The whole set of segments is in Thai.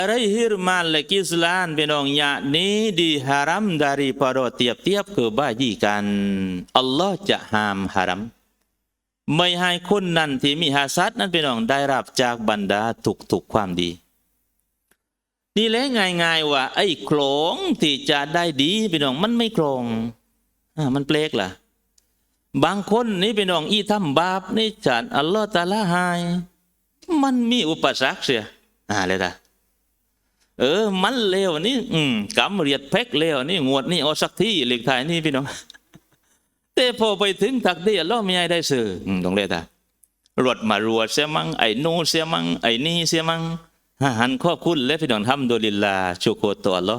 อะไรฮิร man le kislan พี่น้อง yakni diharam daripada tiap-tiap kebajikan Allah จะห้ามหารัมไม่ให้คนนั้นที่มีหาสัตนั้นพี่น้องได้รับจากบรรดาทุกๆความดี นี่แหละง่ายๆว่า ไอ้โคลงที่จะได้ดีพี่น้องมันไม่โคลงอ่ามันเปลกล่ะ บางคนนี่พี่น้องอีทำบาปนี่จัดอัลลอฮ์ตาลาใหาย มันมีอุปสรรคเสียอ่าเลยนะ เออ มันเลวนี่อืมกำเรียดเพกเลวนี่งวดนี่เอาสักที่หลีกทายนี่พี่น้องแต่พอไปถึงทักดีอัลลอฮ์ไม่ให้ได้สื่อตรงเลยตารถมารวดเสียมังไอ้นู่นเสียมังไอ้นี่เสียมังหันข้อคุณและพี่น้องทำโดยลิลาชูโคตัวลลอ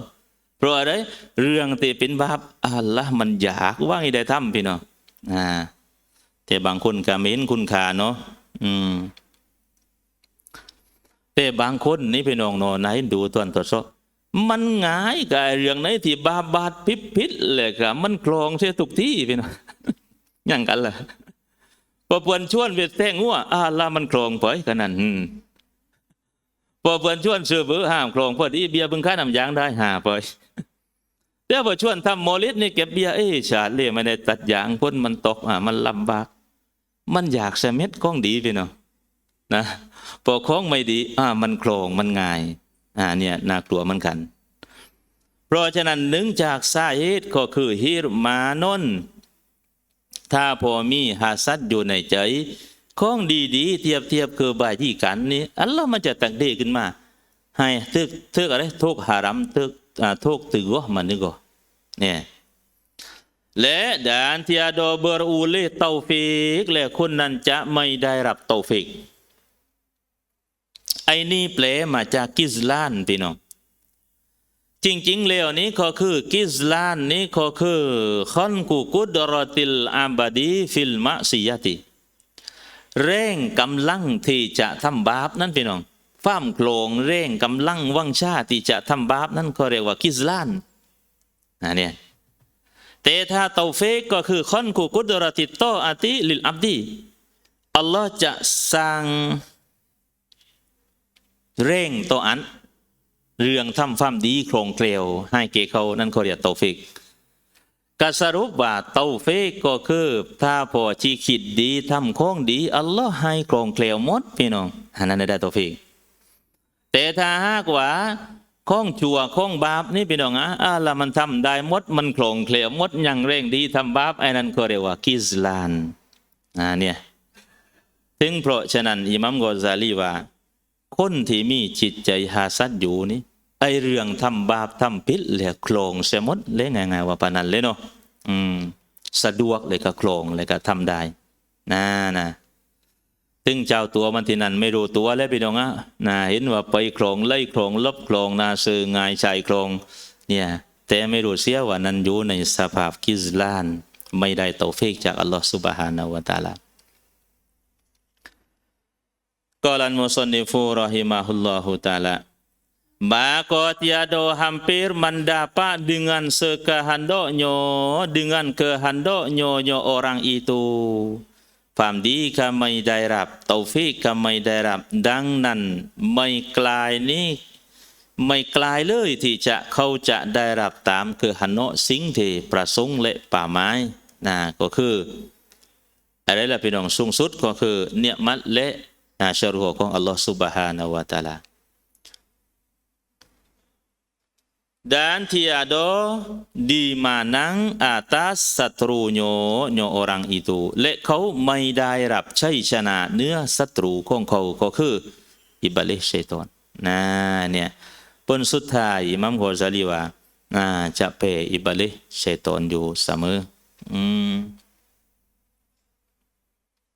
เพราะอะไรเรื่องที่เป็นบาปอัลลอฮ์มันอยากว่าให้ได้ทำพี่น้องอ่าแต่บางคนก็ไม่เห็นคุณค่าเนาะอืม แต่บางคนนี่พี่น้องนอนไหนดูตอนตัวซอมันง่ายกับเรื่องไหนที่บาบาดพิษพิษเลยก็มันคลองเสียทุกที่พี่น้องอย่างกันล่ะพอเพื่อนชวนไปแท่งงัวอาละมันคลองไปกันนั้นพอเพื่อนชวนซื้อบือห้ามคลองพอดีเบียร์บึงค่าน้ำยางได้หาไปแต่พอชวนทำโมลิสนี่เก็บเบียร์เอ้ชาติเล่ไม่ได้ตัดยางพ้นมันตกอะมันลำบาก มันอยากเสม็ดก้องดีพี่น้อง นะพอของไม่ดีอ่ามันโครงมันง่ายอ่าเนี่ยน่ากลัวเหมือนกัน เพราะฉะนั้นหนึ่งจากสาเหตุก็คือฮิรมานนถ้าพอมีหาสัดอยู่ในใจของดีๆเทียบเทียบคือบายที่กันนี่อัลลอฮ์มันจะตักเดขึ้นมา ให้ทึกทึกอะไรทุกหารัมทึกอ่าทุกตึกมันนี่ก็เนี่ยและดานที่อดอเบอร์อูเลเตฟิกและคนนั้นจะไม่ได้รับเตฟิก อ้นี่แปลมาจากกิสลานพี่น้องจริงๆแล้วนี้ก็คือกิสลานนี้ก็คือคอนกูกุดรติลอาบดีฟิลมะซียติเร่งกำลังที่จะทำบาปนั่นพี่น้องฟ้ามโกลงเร่งกำลังวังชาที่จะทำบาปนั่นก็เรียกว่ากิสลานอันเนี้ยแต่ถ้าเตาเฟกก็คือคอนกูกุดรติโตอาติลิลอับดีอัลลอฮ์จะสั่ง เร่งโตอัน เรื่องทำความดีโครงเกลียว ให้เกเขานั่นเขาเรียกเตาเฟกกสรุปว่าเตาเฟกก็คือ ถ้าพอชีคิดดีทำโค้งดี อัลลอฮ์ให้โครงเกลียวหมดพี่น้องอันนั้นได้เตาเฟกแต่ถ้าหากว่าข้องชั่วข้องบาปนี่พี่น้องอะอ่าละมันทำได้มดมันโครงเคลียวมดยังเร่งดีทำบาปไอ้นั่นก็เรียกว่ากิสลานอ่าเนี่ยถึงเพราะฉะนั้นอิมัมกอซาลีว่า คนที่มีจิตใจหาสัดอยู่นี่ไอเรื่องทำบาปทำผิดเลยโครงเสียหมดเลยไง่ายๆว่าปานันเลยเนาะอืม สะดวกเลยก็โครงเลยก็ทำได้นะนะถึงเจ้าตัวมันที่นั่นไม่รู้ตัวแล้วพี่น้องอะนะเห็นว่าไปโครงไล่โครงลบโครงนาซื้องายชายโครงเนี่ย แต่ไม่รู้เสียว่านั้นอยู่ในสภาพกิสลาน ไม่ได้เตาเฟกจากอัลลอฮฺสุบฮานาวะตาลา กอลันมุสนิฟูรอฮิมาฮุลลอฮุตาลา Maka tiada hampir mendapat dengan sekehendaknya dengan kehendaknya orang itu ความดีก็ไม่ได้รับเตาฟิกก็ไม่ได้รับดังนั้นไม่กลายนี้ไม่กลายเลยที่จะเขาจะได้รับตามคือหันโนสิงที่ประสงค์และป่าไม้นะก็คืออะไรล่ะพี่น้องสูงสุดก็คือเนียมัตและ อาชรัวของอัลลอฮ์ซุบฮานาวะตาลา dan tiada di manang atas satrunya nyo orang itu และเขาไม่ได้รับใชัชนะเนื้อศัตรูของเขาก็คืออิบลิชัยตอนนะเนี่ยปนสุดท้ายมัมโฮซาลีว่าจะเปอิบลิชัยตอนอยู่เสมออืม